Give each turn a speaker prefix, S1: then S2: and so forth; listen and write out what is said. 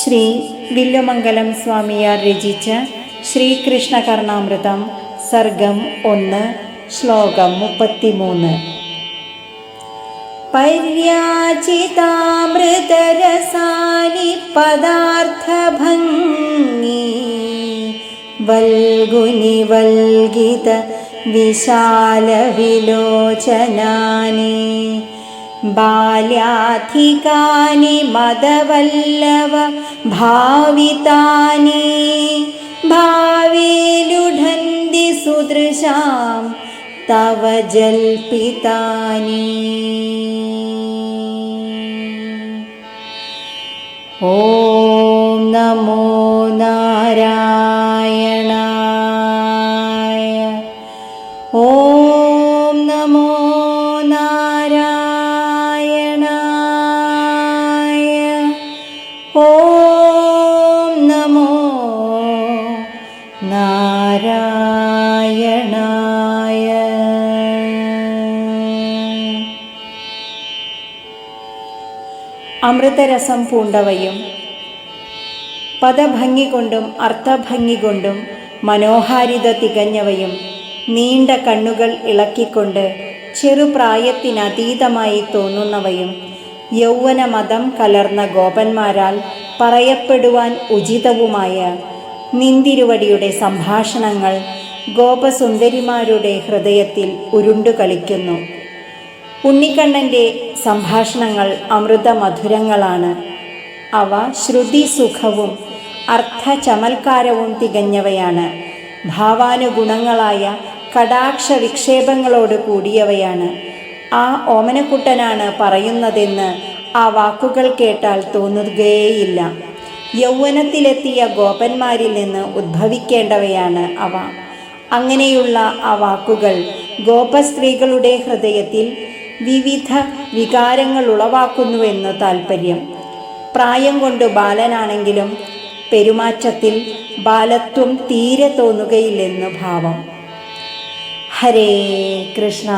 S1: ശ്രീ വില്ലുമംഗലം സ്വാമിയാർ രചിച്ച ശ്രീകൃഷ്ണ കർണാമൃതം സർഗം ഒന്ന് ശ്ലോകം മുപ്പത്തിമൂന്ന്. പര്യാചിതാമൃതരസാനി പദാർത്ഥഭംഗി വൽഗുനി വൽഗിത വിശാലവിലോചനാനി. बाल्याधिकानि मदवल्लव भावितानि भावे लुढन्ति सुदृशां तव जल्पितानि ॐ नमो नारायणाय ॐ നാരായണായ. അമൃതരസം പൂണ്ടവയും പദഭംഗി കൊണ്ടും അർത്ഥഭംഗി കൊണ്ടും മനോഹാരിത തികഞ്ഞവയും നീണ്ട കണ്ണുകൾ ഇളക്കിക്കൊണ്ട് ചെറുപ്രായത്തിനതീതമായി തോന്നുന്നവയും യൗവന മതം കലർന്ന ഗോപന്മാരാൽ പറയപ്പെടുവാൻ ഉചിതവുമായ നിന്തിരുവടിയുടെ സംഭാഷണങ്ങൾ ഗോപസുന്ദരിമാരുടെ ഹൃദയത്തിൽ ഉരുണ്ടുകളിക്കുന്നു ഉണ്ണിക്കണ്ണന്റെ സംഭാഷണങ്ങൾ അമൃതമധുരങ്ങളാണ്. അവ ശ്രുതി സുഖവും അർത്ഥ ചമൽക്കാരവും തികഞ്ഞവയാണ്. ഭാവാനുഗുണങ്ങളായ കടാക്ഷ വിക്ഷേപങ്ങളോട് കൂടിയവയാണ്. ആ ഓമനക്കുട്ടനാണ് പറയുന്നതെന്ന് ആ വാക്കുകൾ കേട്ടാൽ തോന്നുകയേയില്ല. യൗവനത്തിലെത്തിയ ഗോപന്മാരിൽ നിന്ന് ഉദ്ഭവിക്കേണ്ടവയാണ് അവ. അങ്ങനെയുള്ള ആ വാക്കുകൾ ഗോപസ്ത്രീകളുടെ ഹൃദയത്തിൽ വിവിധ വികാരങ്ങൾ ഉളവാക്കുന്നുവെന്ന് താൽപ്പര്യം പ്രായം കൊണ്ട് ബാലനാണെങ്കിലും പെരുമാറ്റത്തിൽ ബാലത്വം തീരെ തോന്നുകയില്ലെന്ന് ഭാവം. ഹരേ കൃഷ്ണ.